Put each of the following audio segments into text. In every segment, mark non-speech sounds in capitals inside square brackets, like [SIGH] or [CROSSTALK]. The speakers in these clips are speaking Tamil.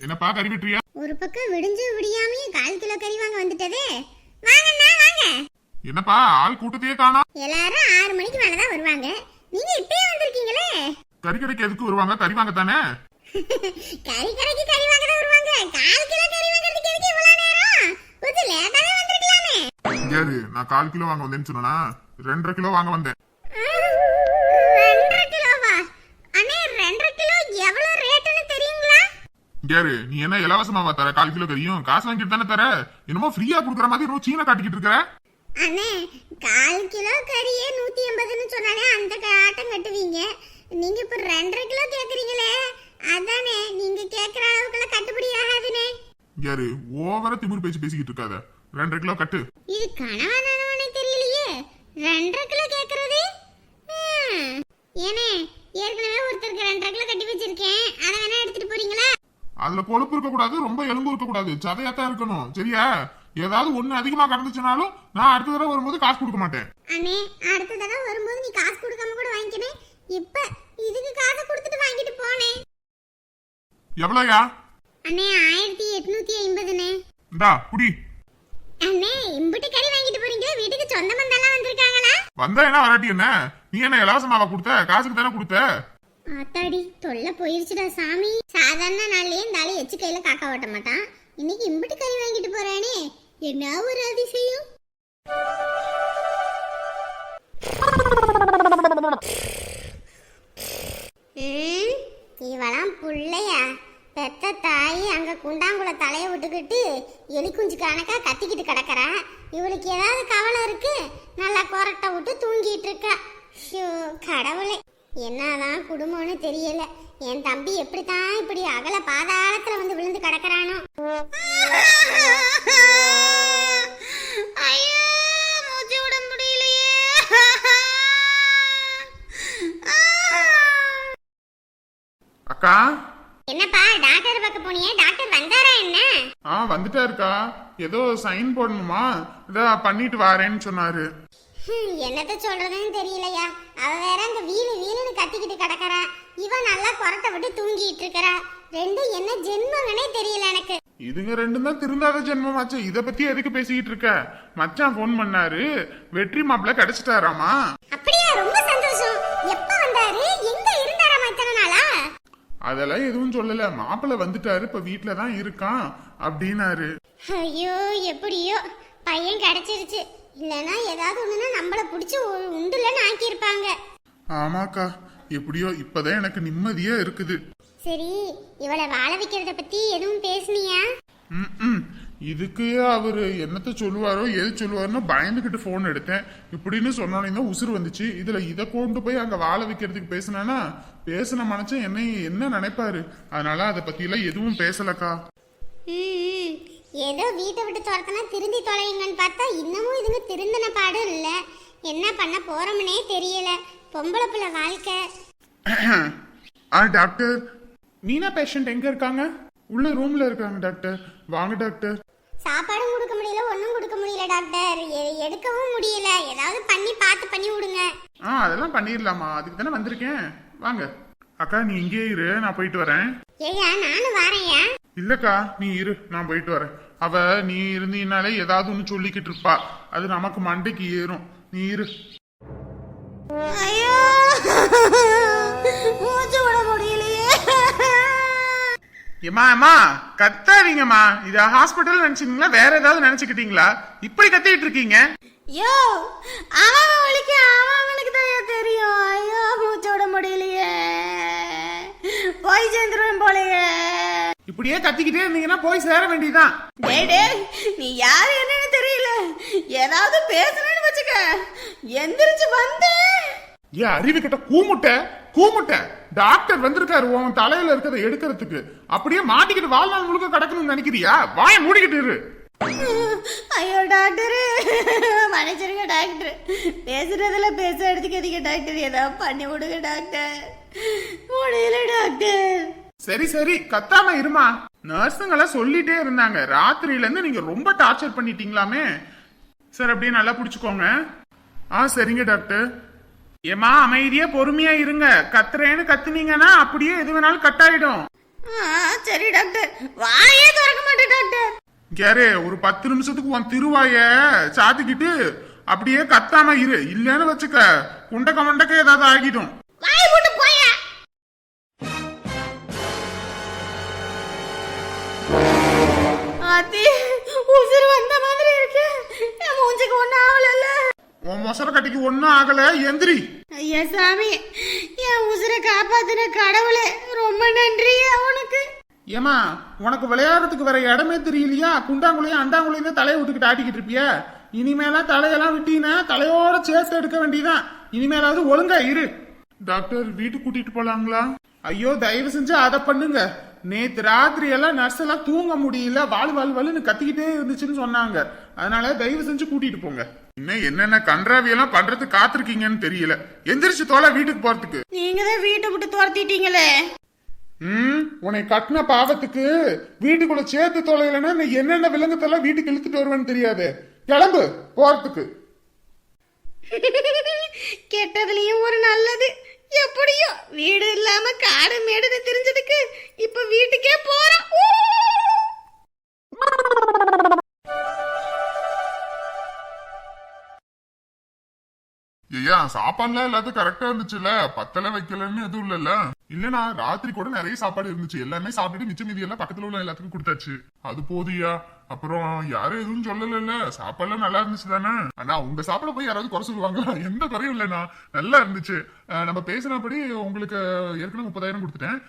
என்னப்பா கறி வெட்டுறியா ஒரு பக்கம் விடிஞ்சு விடியாமையே கால் கிலோ கறி வாங்க வந்துட்டதே. வாங்கண்ணா வாங்க. என்னப்பா ஆள் கூட்டத்தையே காணா. எல்லாரும் ஆறு மணிக்கு மேல தான் வருவாங்க. நீங்க இப்பயே வந்திருக்கீங்களே. கறி கடைக்கு எதுக்கு வருவாங்க? கறி வாங்க தானே [LAUGHS] கறி கடைக்கு கறி வாங்க தான் வருவாங்க. கால் கிலோ கறி வாங்குறதுக்கு எதுக்கு இவ்வளவு நேரம்? கொஞ்சம் லேட்டாவே வந்திருக்கலாமே. நான் கால் கிலோ வாங்க வந்தேன்னு சொன்னா ரெண்டரை கிலோ வாங்க வந்தேன் ரெண்டரை கிலோவா அண்ணே ரெண்டரை கிலோ எவ்வளவு ரேட்டுன்னு தெரியுங்களா யாரு நீ என்ன இலவசமாவா தர? கால் கிலோ கறியும். காசு வாங்கிட்டு தானே தர? என்னமோ ஃப்ரீயா குடுக்குற மாதிரி இன்னும் சீனை காட்டிக்கிட்டு இருக்கிற? அண்ணே கால் கிலோ கறியே நூத்தி எண்பதுன்னு சொன்னாலே அந்த க- ஆட்டம் கட்டுவீங்க. நீங்க இப்ப ரெண்டரை கிலோ கேக்குறீங்களே. அதானே நீங்க கேக்குற அளவுக்குலாம் கட்டுப்படி ஆகாதுனே. யாரு? ஓவரா திமிரு பேச்சு பேசிக்கிட்டு இருக்காத. ரெண்டரை கிலோ கட்டு. இது கனவா நனவானே தெரியலையே. ரெண்டரை கிலோ கேக்குறது. ஏனே ஏற்கனவே ஒருத்தருக்கு ரெண்டரை கிலோ கட்டி வச்சிருக்கேன். அதை வேணா எடுத்துட்டு போறீங்களா? அதுல கொழுப்பு இருக்க கூடாது ரொம்ப எலும்பு இருக்க கூடாது சதையாத்தான் இருக்கணும். சரியா? ஏதாவது ஒண்ணு அதிகமா கடந்துச்சுனாலும் நான் அடுத்த தடவை வரும்போது காசு கொடுக்க மாட்டேன். அண்ணே அடுத்த தடவை வரும்போது நீ காசு கொடுக்காம கூட வாங்கிக்கணும் இப்ப இதுக்கு காசை கொடுத்துட்டு வாங்கிட்டு போனேன் எவ்வளோயா? அண்ணே ஆயிரத்தி எட்நூத்தி ஐம்பதுண்ணே. இந்தா புடி அண்ணே இம்புட்டு கறி வாங்கிட்டு போறீங்களா வீட்டுக்கு சொந்த பந்தெல்லாம் வந்திருக்காங்களா? வந்தா என்ன வராட்டி என்ன? நீ என்ன இலவசமாவா கொடுத்த? காசுக்கு தானே கொடுத்த? ஆத்தாடி தொல்லை போயிருச்சுடா சாமி. சாதாரண நாள்லயே இந்த ஆளு எச்சு கையில காக்கா ஓட்ட மாட்டான். இன்னைக்கு இம்பிட்டு கறி வாங்கிட்டு போறானே. என்ன ஒரு அதிசயம்? இவெல்லாம் இவளாம் புள்ளையா. பெத்த தாய் அங்க குண்டாங்குள தலைய விட்டுக்கிட்டு எலி குஞ்சு கணக்கா கத்திக்கிட்டு கிடக்குறா. இவளுக்கு ஏதாவது கவலை இருக்கு? நல்லா கொரட்டை விட்டு தூங்கிட்டு இருக்கா. ஷோ கடவுளே. என்னதான் குடும்பம்னு தெரியல. என் தம்பி எப்படித்தான் இப்படி அகல பாதாளத்துல வந்து விழுந்து கிடக்குறானோ. அக்கா? என்னப்பா டாக்டர் பார்க்க போனியே? டாக்டர் வந்தாரா என்ன? ஆ வந்துட்டா இருக்கா ஏதோ சைன் போடணுமா? இதா பண்ணிட்டு வாரேன்னு சொன்னாரு. என்னத்த சொல்றதுன்னு தெரியலையா? அவ வேற அங்க வீலு வீலுன்னு கத்திக்கிட்டு கிடக்கறா. இவன் நல்லா கொரட்டை விட்டு தூங்கிட்டு இருக்கறா. ரெண்டும் என்ன ஜென்மங்கனே தெரியல எனக்கு. இதுங்க ரெண்டும் தான் திருந்தாத ஜென்மமாச்சு. இத பத்தி எதுக்கு பேசிக்கிட்டு இருக்க? மச்சான் ஃபோன் பண்ணாரு. வெற்றி மாப்பிள்ள கிடைச்சிட்டாராமா? அப்படியா? ரொம்ப சந்தோஷம். எப்ப வந்தாரு? எங்க இருந்தாராமா இத்தனை நாளா? அதெல்லாம் எதுவும் சொல்லல. மாப்பிள்ள வந்துட்டாரு. இப்ப வீட்ல தான் இருக்கான். அப்படின்னாரு. ஐயோ எப்படியோ? பையன் கிடைச்சிருச்சு. இல்லனா ஏதாவது ஒண்ணுனா நம்மள புடிச்சு உண்டுலன்னு ஆக்கியிருப்பாங்க. ஆமாக்கா எப்படியோ இப்பதான் எனக்கு நிம்மதியா இருக்குது. சரி இவளை வாழ வைக்கிறத பத்தி எதுவும் பேசுனியா? ம்ம். இதுக்கு அவரு என்னத்த சொல்லுவாரோ எது சொல்லுவாருன்னு பயந்துகிட்டு போன் எடுத்தேன். இப்படின்னு சொன்னோன்னே உசுறு வந்துச்சு. இதுல இதை கொண்டு போய் அங்க வாழ வைக்கிறதுக்கு பேசினானா? பேசின மனுஷன் என்னை என்ன நினைப்பாரு? அதனால அதை பத்தி எல்லாம் எதுவும் பேசலக்கா. ம், ஏதோ வீட்டை விட்டு துரத்துனா திருந்தி தொலைங்கன்னு பார்த்தா இன்னமும் இதுங்க திருந்தின பாடும் இல்ல. என்ன பண்ண போறோம்னே தெரியல. பொம்பளை பிள்ளை வாழ்க்கை. ஆ டாக்டர். மீனா பேஷண்ட் எங்க இருக்காங்க? உள்ள ரூம்ல இருக்காங்க டாக்டர். வாங்க டாக்டர். சாப்பாடும் கொடுக்க முடியல ஒன்றும் கொடுக்க முடியல டாக்டர். எடுக்கவும் முடியல. ஏதாவது பண்ணி பார்த்து பண்ணி விடுங்க. ஆ அதெல்லாம் பண்ணிடலாமா? அதுக்கு தானே வந்திருக்கேன். வாங்க. அக்கா நீ இங்கே இரு. நான் போயிட்டு வரேன். ஏய்யா நானும் வரேன்யா. இல்லக்கா நீ இரு நான் போயிட்டு வரேன். அவ நீ இருந்தீனாலே ஏதாவது ஒன்று சொல்லிக்கிட்டு இருப்பா. அது நமக்கு மண்டைக்கு ஏறும். நீ இரு. ஐயோ! மூச்சு விட முடியலையே. ஏமா அம்மா கத்தாதீங்கம்மா. இத ஹாஸ்பிட்டல் நினைச்சீங்களா வேற ஏதாவது நினைச்சுக்கிட்டீங்களா? இப்படி கத்திட்டு இருக்கீங்க? யோ அவன் வலிக்கு அவனுக்கு தான் தெரியும். ஐயோ மூச்சு விட முடியலையே. போய் சேர்ந்துருவேன் போலயே. இப்படியே கத்திக்கிட்டே இருந்தீங்கன்னா போய் சேர வேண்டியதுதான். டேய் டேய் நீ யாரு என்னன்னு தெரியல. ஏதாவது பேசுறேன்னு வச்சுக்க. எந்திரிச்சு வந்து. ஏன் அறிவு கிட்ட கூமுட்ட கூமுட்ட. டாக்டர் வந்திருக்காரு உன் தலையில இருக்கிறத எடுக்கிறதுக்கு. அப்படியே மாட்டிக்கிட்டு வாழ்நாள் முழுக்க கிடக்கணும்னு நினைக்கிறியா? வாய மூடிக்கிட்டு இரு. ஐயோ டாக்டர். மன்னிச்சிருங்க டாக்டர். பேசுறதுல பேச எடுத்துக்காதீங்க டாக்டர்? ஏதாவது பண்ணி விடுங்க டாக்டர். முடியல டாக்டர். சரி சரி கத்தாம இருமா? நர்ஸுங்கெல்லாம் சொல்லிட்டே இருந்தாங்க. ராத்திரியில இருந்து நீங்க ரொம்ப டார்ச்சர் பண்ணிட்டீங்களாமே. சார் அப்படியே நல்லா புடிச்சுக்கோங்க. ஆ சரிங்க டாக்டர். ஏமா அமைதியா பொறுமையா இருங்க. கத்துறேன்னு கத்துனீங்கன்னா அப்படியே எது வேணாலும் கட் ஆயிடும் ஆ, சரி டாக்டர். வாயே திறக்க மாட்டேன் டாக்டர். கேரே ஒரு பத்து நிமிஷத்துக்கு உன் திருவாய சாத்திக்கிட்டு அப்படியே கத்தாம இரு. இல்லன்னு வச்சுக்க குண்டக்க மண்டக்க ஏதாவது ஆகிடும். வாய் போட்டு மொசர கட்டிக்கு ஒன்னும் ஆகல. எந்திரி. ஐயா சாமி என் உசுரை காப்பாத்தின கடவுளே ரொம்ப நன்றி உனக்கு? ஏமா உனக்கு விளையாடுறதுக்கு வேற இடமே தெரியலையா? குண்டாங்குழியும் அண்டாங்குழியும் தலையை விட்டுக்கிட்டு ஆட்டிக்கிட்டு இருப்பிய. இனிமேலாம் தலையெல்லாம் விட்டீங்கன்னா தலையோட சேர்த்து எடுக்க வேண்டியதான் இனிமேலாவது ஒழுங்கா இரு. டாக்டர் வீட்டுக்கு கூட்டிட்டு போலாங்களா? ஐயோ தயவு செஞ்சு அதை பண்ணுங்க. நேத்து ராத்திரி எல்லாம் நர்ஸ் எல்லாம் தூங்க முடியல. வாழ் வாழ் வாழ்னு கத்திக்கிட்டே இருந்துச்சுன்னு சொன்னாங்க. அதனால தயவு செஞ்சு கூட்டிட்டு போங்க. இன்னும் என்னென்ன கன்றாவி எல்லாம் பண்றதுக்கு காத்திருக்கீங்கன்னு தெரியல. எந்திரிச்சு தோலை வீட்டுக்கு போறதுக்கு. நீங்க தான் வீட்டை விட்டு துரத்திட்டீங்களே. ம் உன்னை கட்டின பாவத்துக்கு வீட்டுக்குள்ள சேர்த்து தொலைலன்னா நீ என்னென்ன விலங்குத்தெல்லாம் வீட்டுக்கு இழுத்துட்டு வருவேன்னு தெரியாது. கிளம்பு போறதுக்கு. [LAUGHS] கெட்டதுலயும் ஒரு நல்லது எப்படியோ வீடு இல்லாம காடு மேடுன்னு தெரிஞ்சதுக்கு இப்ப வீட்டுக்கே போறோம் சாப்பாடுலாம் எல்லாத்தையும் கரெக்டா இருந்துச்சுல்ல. பத்தல வைக்கலன்னு எதுவும் இல்லல்ல. இல்லனா ராத்திரி கூட நிறைய சாப்பாடு இருந்துச்சு. எல்லாமே சாப்பிட்டுட்டு மிச்ச மீதி எல்லாம் பக்கத்துல உள்ள எல்லாத்துக்கும் கொடுத்தாச்சு. அது போதியா? அப்புறம் யாரும் எதுவும் சொல்லல சாப்பாடுலாம் நல்லா இருந்துச்சு தானே? ஆனா உங்க சாப்பாட போய் யாராவது குறை சொல்லுவாங்களா? எந்த குறையும் இல்லைண்ணா. நல்லா இருந்துச்சு. நம்ம பேசினபடி உங்களுக்கு ஏற்கனவே முப்பதாயிரம் கொடுத்துட்டேன்.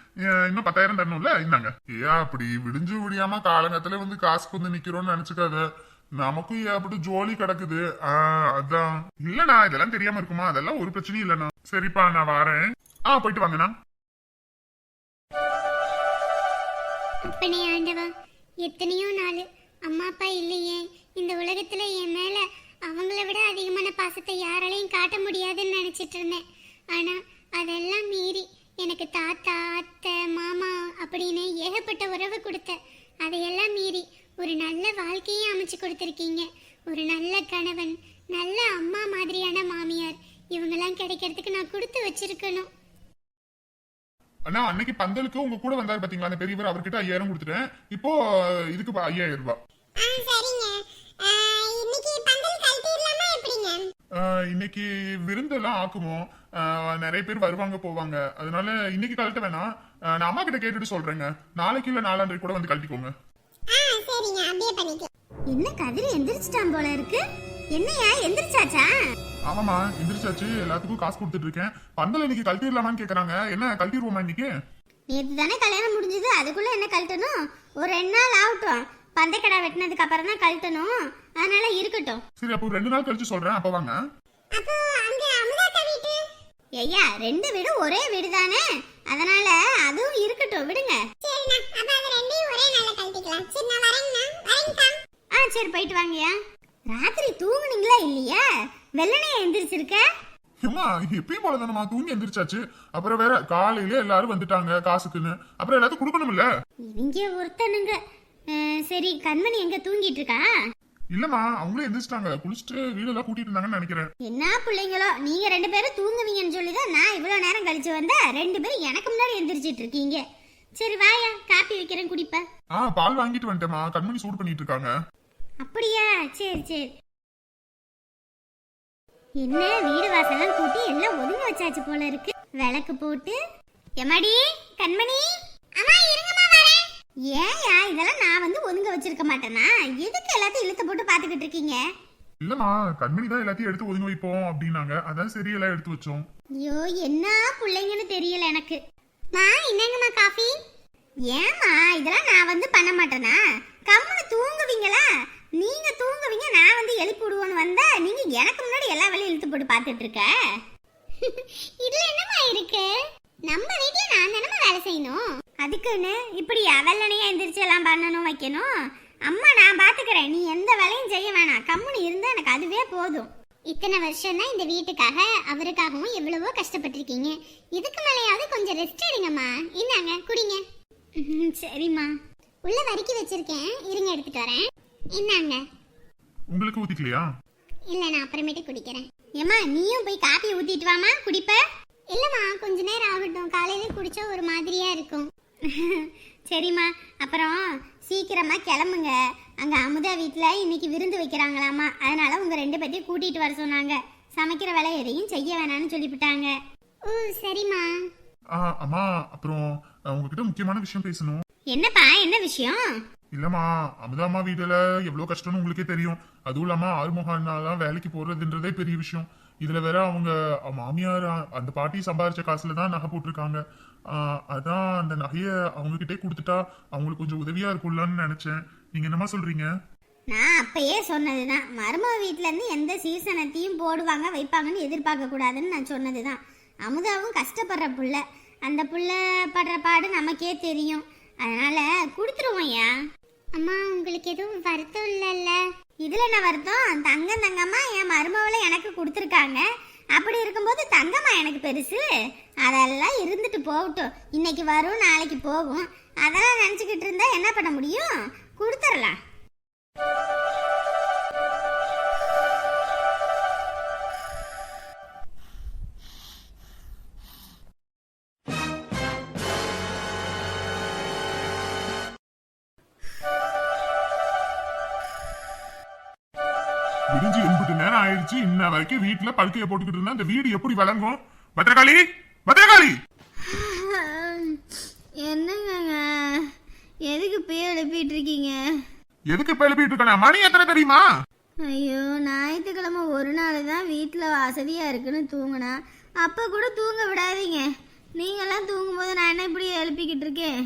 இன்னும் பத்தாயிரம் தரணும்ல? இந்தாங்க. ஏன் அப்படி விடிஞ்சு விடியாம காலங்கத்துல வந்து காசுக்கு வந்து நிக்கிறோம்னு நினைச்சுக்காத. நமக்கும் அப்படி ஜோலி கிடக்குது. அதான். இல்லண்ணா இதெல்லாம் தெரியாம இருக்குமா? அதெல்லாம் ஒரு பிரச்சனையும் இல்லண்ணா. சரிப்பா நான் வரேன். ஆ போயிட்டு வாங்கண்ணா. அப்பனே ஆண்டவா எத்தனையோ நாள் அம்மா அப்பா இல்லையே. இந்த உலகத்துல என் மேல அவங்கள விட அதிகமான பாசத்தை யாராலையும் காட்ட முடியாதுன்னு நினைச்சிட்டு இருந்தேன். ஆனா அதெல்லாம் மீறி எனக்கு தாத்தா அத்தை மாமா அப்படின்னு ஏகப்பட்ட உறவு கொடுத்த. அதையெல்லாம் மீறி ஒரு நல்ல வாழ்க்கையை அமைச்சு கொடுத்துருக்கீங்க. ஒரு நல்ல கணவன் நல்ல அம்மா மாதிரியான மாமியார் இவங்கெல்லாம் கிடைக்கிறதுக்கு நான் கொடுத்து வச்சிருக்கணும். அண்ணா அன்னைக்கு பந்தலுக்கு உங்க கூட வந்தாரு பாத்தீங்களா? அந்த பெரியவர் அவர்கிட்ட ஐயாயிரம் கொடுத்துட்டேன். இப்போ இதுக்கு ப- ஐயாயிரம் ரூபாய். சரிங்க. இன்னைக்கு பந்தல் கழட்டிடலாமா எப்படிங்க? ஆ, இன்னைக்கு விருந்தெல்லாம் ஆக்குமோ? நிறைய பேர் வருவாங்க போவாங்க. அதனால இன்னைக்கு கழட்ட வேணாம். நான் அம்மா கிட்ட கேட்டுட்டு சொல்றேங்க. நாளைக்கு இல்ல நாலாண்டரை கூட வந்து கழட்டிக்கோங்க. சரிங்க அப்படியே பண்ணிக்கலாம் என்ன கதிர் எந்திரிச்சிட்டான் போல இருக்கு. என்னையா எந்திரிச்சாச்சா? ஆமாமா எந்திரிச்சாச்சு. எல்லாத்துக்கும் காசு கொடுத்துட்டு இருக்கேன். பந்தல் இன்னைக்கு கழட்டிடலாமான்னு கேக்குறாங்க. என்ன கழட்டிடுவோமா இன்னைக்கு? நேத்து தானே கல்யாணம் முடிஞ்சது. அதுக்குள்ள என்ன கழட்டணும்? ஒரு ரெண்டு நாள் ஆகட்டும். பந்தக்கடை வெட்டினதுக்கு அப்புறம் தான் கழட்டணும். அதனால இருக்கட்டும். சரி அப்போ ரெண்டு நாள் கழிச்சு சொல்றேன். அப்ப வாங்க. அப்போ அங்க வீட்டு ஐயா ரெண்டு வீடு ஒரே வீடு தானே அதனால அதுவும் இருக்கட்டும் விடுங்க. ஆ சரி போயிட்டு வாங்கயா ராத்திரி தூங்குனீங்களா இல்லையா? வெள்ளனையா எந்திரிச்சிருக்க? ஏம்மா எப்பயும் போல தானம்மா தூங்கி எந்திரிச்சாச்சு. அப்புறம் வேற காலையில எல்லாரும் வந்துட்டாங்க காசுக்குன்னு. அப்புறம் எல்லாத்துக்கும் கொடுக்கணும்ல? இங்க ஒருத்தனுங்க. சரி கண்மணி எங்க தூங்கிட்டு இருக்கா? இல்லம்மா அவங்களே எந்திரிச்சிட்டாங்க. குளிச்சுட்டு வீடெல்லாம் கூட்டிட்டு இருந்தாங்கன்னு நினைக்கிறேன். என்ன பிள்ளைங்களோ நீங்க ரெண்டு பேரும் தூங்குவீங்கன்னு சொல்லி தான் நான் இவ்வளவு நேரம் கழிச்சு வந்தா ரெண்டு பேரும் எனக்கு முன்னாடி எந்திரிச்சிட்டு இருக்கீங்க. சரி வாயா காப்பி வைக்கிறேன் குடிப்ப. ஆ பால் வாங்கிட்டு வந்துட்டேம்மா. கண்மணி சூடு பண்ணிட்டு இருக்காங்க அப்படியா? சரி சரி. என்ன வீடு வாசல்லாம் கூட்டி எல்லாம் ஒதுங்க வச்சாச்சு போல இருக்கு. விளக்கு போட்டு. எம்மாடி கண்மணி அம்மா இருங்கம்மா வரேன் ஏன்யா இதெல்லாம் நான் வந்து ஒதுங்க வச்சிருக்க மாட்டேனா எதுக்கு எல்லாத்தையும் இழுத்து போட்டு பாத்துக்கிட்டு இருக்கீங்க? இல்லம்மா கண்மணி தான் எல்லாத்தையும் எடுத்து ஒதுங்க வைப்போம் அப்படின்னாங்க. அதான் சரி எல்லாம் எடுத்து வச்சோம். ஐயோ என்ன பிள்ளைங்கன்னு தெரியல எனக்கு. மா என்னங்கம்மா காஃபி? ஏம்மா இதெல்லாம் நான் வந்து பண்ண மாட்டேனா? கம்முன்னு தூங்குவீங்களா? நீங்க தூங்குவீங்க நான் வந்து எழுப்பி விடுவோன்னு வந்தா நீங்க எனக்கு முன்னாடி எல்லா வேலையும் இழுத்து போட்டு பார்த்துட்டு இருக்க? [LAUGHS] இதுல என்னம்மா இருக்கு? நம்ம வீட்ல நான் தானே வேலை செய்யணும். அதுக்குன்னு இப்படி அவல்லனையா எந்திரிச்சு எல்லாம் பண்ணணும் வைக்கணும். அம்மா நான் பாத்துக்கிறேன். நீ எந்த வேலையும் செய்ய வேணாம். கம்முன்னு இருந்தா எனக்கு அதுவே போதும். இத்தனை வருஷம் தான் இந்த வீட்டுக்காக அவருக்காகவும் எவ்வளவோ கஷ்டப்பட்டிருக்கீங்க. இதுக்கு மேலேயாவது கொஞ்சம் ரெஸ்ட் எடுங்கம்மா. இந்தாங்க குடிங்க. சரிம்மா. உள்ள வரிக்கி வச்சிருக்கேன். இருங்க எடுத்துட்டு வரேன். இந்தாங்க. உங்களுக்கு ஊத்திக்கலையா? இல்ல நான் அப்புறமேட்டு குடிக்கிறேன். ஏம்மா நீயும் போய் காப்பி ஊத்திட்டு வாமா குடிப்ப. இல்லம்மா கொஞ்ச நேரம் ஆகட்டும். காலையில குடிச்சா ஒரு மாதிரியா இருக்கும். [LAUGHS] சரிம்மா. அப்புறம் சீக்கிரமா கிளம்புங்க. அங்க அமுதா வீட்டில் இன்னைக்கு விருந்து வைக்கிறாங்களாமா. அதனால உங்க ரெண்டு பேர்த்தையும் கூட்டிட்டு வர சொன்னாங்க. சமைக்கிற வேலை எதையும் செய்ய வேணாம்னு சொல்லிவிட்டாங்க. ஓ சரிம்மா. ஆ, அம்மா அப்புறம் உங்ககிட்ட முக்கியமான விஷயம் பேசணும். என்னப்பா என்ன விஷயம்? இல்லம்மா அமுதாம்மா வீட்டுல எவ்வளவு கஷ்டம்னு உங்களுக்கே தெரியும். அதுவும் இல்லாம ஆறுமுகனாலாம் வேலைக்கு போறதுன்றதே பெரிய விஷயம். இதுல வேற அவங்க மாமியார் அந்த பாட்டி சம்பாரிச்ச காசுல தான் நகை போட்டிருக்காங்க. அதான் அந்த நகைய அவங்க கிட்டே கொடுத்துட்டா அவங்களுக்கு கொஞ்சம் உதவியா இருக்கும்லன்னு நினைச்சேன். நீங்க என்னம்மா சொல்றீங்க? நான் அப்பயே சொன்னதுதான். மருமக வீட்ல இருந்து எந்த சீசனத்தையும் போடுவாங்க வைப்பாங்கன்னு எதிர்பார்க்க கூடாதுன்னு நான் சொன்னதுதான். அமுதாவும் கஷ்டப்படுற புள்ள. அந்த புள்ள படுற பாடு நமக்கே தெரியும். அதனால கொடுத்துருவோம்யா அம்மா உங்களுக்கு எதுவும் வருத்தம் இல்லைல்ல? இதில் என்ன வருத்தம்? தங்கம் தங்கம்மா என் மருமவளை எனக்கு கொடுத்துருக்காங்க. அப்படி இருக்கும்போது தங்கம்மா எனக்கு பெருசு. அதெல்லாம் இருந்துட்டு போகட்டும். இன்னைக்கு வரும் நாளைக்கு போகும். அதெல்லாம் நினச்சிக்கிட்டு இருந்தா என்ன பண்ண முடியும்? கொடுத்துடலாம் விடிஞ்சு எண்பது நேரம் ஆயிடுச்சு. இன்ன வரைக்கும் வீட்டுல படுக்கைய போட்டுக்கிட்டு இருந்தா இந்த வீடு எப்படி விளங்கும் பத்திரகாளி? பத்திரகாளி? என்னங்க? எதுக்கு போய் எழுப்பிட்டு இருக்கீங்க? எதுக்கு இப்ப எழுப்பிட்டு இருக்கா? மணி எத்தனை தெரியுமா? ஐயோ ஞாயிற்றுக்கிழமை ஒரு நாள் தான் வீட்டில் வசதியாக இருக்குன்னு தூங்கினா. அப்போ கூட தூங்க விடாதீங்க. நீங்களாம் தூங்கும்போது நான் என்ன இப்படி எழுப்பிக்கிட்டு இருக்கேன்?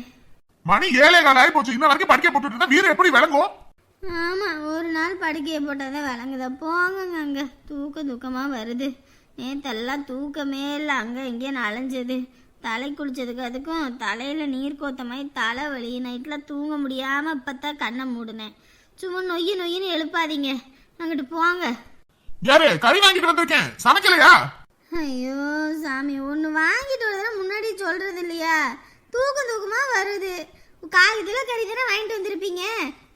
மணி ஏழே கால் ஆகி போச்சு. இன்ன வரைக்கும் படுக்கைய போட்டுட்டு இருந்தா வீடு எப்படி விளங்கும் ஆமாம் ஒரு நாள் படுக்கையை போட்டால் தான் விளங்குதா. போங்கங்க அங்கே. தூக்க தூக்கமாக வருது. நேத்தெல்லாம் தூக்கமே இல்லை. அங்கே இங்கேயும் அலைஞ்சது. தலை குளிச்சதுக்கு அதுக்கும் தலையில் நீர் கோத்த மாதிரி தலை வலி. நைட்டில் தூங்க முடியாமல் இப்போ தான் கண்ணை மூடினேன். சும்மா நொய்யு நொய்யுன்னு எழுப்பாதீங்க. அங்கிட்டு போங்க. யாரு? கறி வாங்கிட்டு வந்திருக்கேன். சமைக்கலையா? ஐயோ சாமி ஒன்று வாங்கிட்டு வரதுனா முன்னாடி சொல்கிறது இல்லையா? தூக்கம் தூக்கமாக வருது. கிலோ கறி தானே வாங்கிட்டு வந்திருப்பீங்க?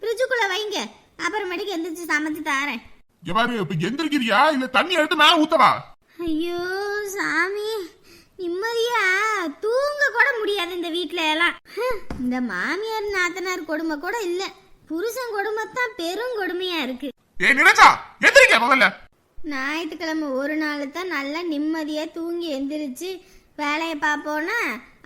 ஃப்ரிட்ஜுக்குள்ளே வைங்க. அப்புறமேட்டுக்கு எந்திரிச்சு சமைச்சு தாரேன். பாரு இப்ப எந்திரிக்கிறியா? இல்ல தண்ணி எடுத்து மேல ஊத்தவா? ஐயோ சாமி. நிம்மதியா. தூங்க கூட முடியாது இந்த வீட்ல எல்லாம். இந்த மாமியார் நாத்தனார் கொடுமை கூட இல்ல. புருஷன் கொடுமை தான் பெரும் கொடுமையா இருக்கு. ஏ நினைச்சா எந்திரிக்க முதல்ல. ஞாயிற்றுக்கிழமை ஒரு நாள் தான் நல்லா நிம்மதியா தூங்கி எந்திரிச்சு வேலையை பார்ப்போன்னா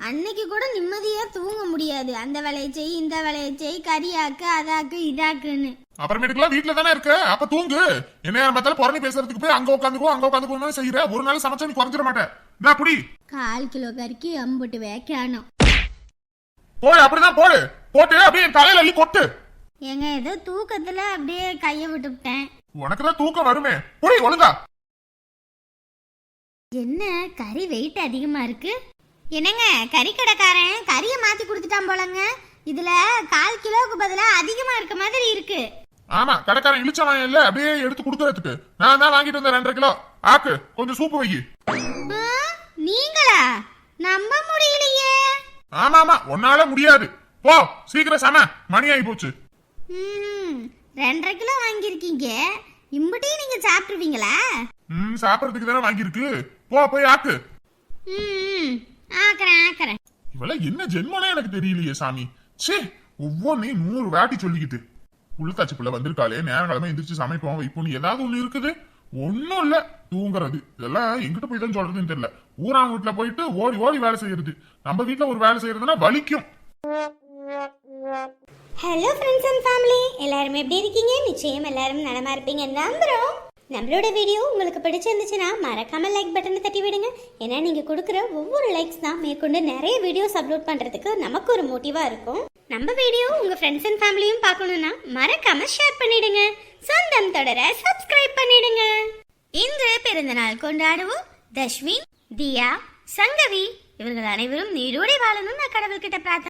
அன்னைக்கு கூட நிம்மதியா தூங்க முடியாது. அந்த வேலையை செய் இந்த வேலையை செய் கறியாக்கு அதாக்கு இதாக்குன்னு. அப்புறமேட்டுக்குலாம் வீட்டுல தானே இருக்க? அப்ப தூங்கு. என்ன நேரம் பார்த்தாலும் புறணி பேசுறதுக்கு போய் அங்க உட்காந்துக்கோ அங்க உட்காந்துக்கோ செய்யற ஒரு நாள் சமைச்சா நீ குறைஞ்சிட மாட்டேன் இந்தா புடி. கால் கிலோ கறிக்கு அம்புட்டு வேக்கானோம் போடு அப்படிதான் போடு. போட்டு அப்படியே தலையில அள்ளி கொட்டு. ஏங்க ஏதோ தூக்கத்துல அப்படியே கையை விட்டுவிட்டேன் உனக்கு தான் தூக்கம் வருமே. புடி ஒழுங்கா. என்ன? கறி வெயிட் அதிகமா இருக்கு? என்னங்க கறி கடைக்காரன் கறியை மாத்தி கொடுத்துட்டான் போலங்க. இதுல கால் கிலோவுக்கு பதிலா அதிகமா இருக்க மாதிரி இருக்கு. ஆமா கடைக்காரன் இழிச்சவன் இல்ல அப்படியே எடுத்து கொடுக்கறதுக்கு. நான் தான் வாங்கிட்டு வந்தேன் ரெண்டரை கிலோ. ஆக்கு கொஞ்சம் சூப்பு வை நீங்களா? நம்ப முடியலையே. ஆமா ஆமா உன்னால முடியாது. போ சீக்கிரம் சம மணி ஆகி போச்சு. ரெண்டரை கிலோ வாங்கியிருக்கீங்க. இம்புட்டையும் நீங்க சாப்பிட்டுருவீங்களா? ம் சாப்பிடறதுக்கு தானே வாங்கியிருக்கு. போ போய் ஆக்கு. ஆக்குறேன் ஆக்குறேன். இவெல்லாம் என்ன ஜென்மனே எனக்கு தெரியலையே சாமி. ச்சே ஒவ்வொன்னையும் நூறு வாட்டி சொல்லிக்கிட்டு. புள்ளத்தாச்சி பிள்ளை வந்திருக்காளே நேரம் கிழமை எந்திரிச்சு சமைப்போம் வைப்போம் ஏதாவது ஒண்ணு இருக்குது? ஒண்ணும் இல்ல தூங்குறது. இதெல்லாம் எங்கிட்ட போய் தான் சொல்றதுன்னு தெரியல. ஊரா வீட்டுல போயிட்டு ஓடி ஓடி வேலை செய்யறது. நம்ம வீட்டுல ஒரு வேலை செய்யறதுன்னா வலிக்கும். ஹலோ ஃப்ரெண்ட்ஸ் அண்ட் ஃபேமிலி எல்லாரும் எப்படி இருக்கீங்க? நிச்சயம் எல்லாரும் நலமா இருப்பீங்க நம்புறோம். நம்மளோட வீடியோ உங்களுக்கு பிடிச்சிருந்துச்சுன்னா மறக்காம லைக் பட்டனை தட்டி விடுங்க. ஏன்னா நீங்க கொடுக்குற ஒவ்வொரு லைக்ஸ் தான் மேற்கொண்டு நிறைய வீடியோஸ் அப்லோட் பண்றதுக்கு நமக்கு ஒரு மோட்டிவாக இருக்கும். நம்ம வீடியோ உங்க ஃப்ரெண்ட்ஸ் அண்ட் ஃபேமிலியும் பார்க்கணும்னா மறக்காம ஷேர் பண்ணிடுங்க. சொந்தம் தொடர சப்ஸ்கிரைப் பண்ணிடுங்க. இன்று பிறந்தநாள் கொண்டாடுவோம். தஷ்வின் தியா சங்கவி. இவர்கள் அனைவரும் நீரோடை வாழணும் நான் கடவுள்கிட்ட பிரார்த்தனை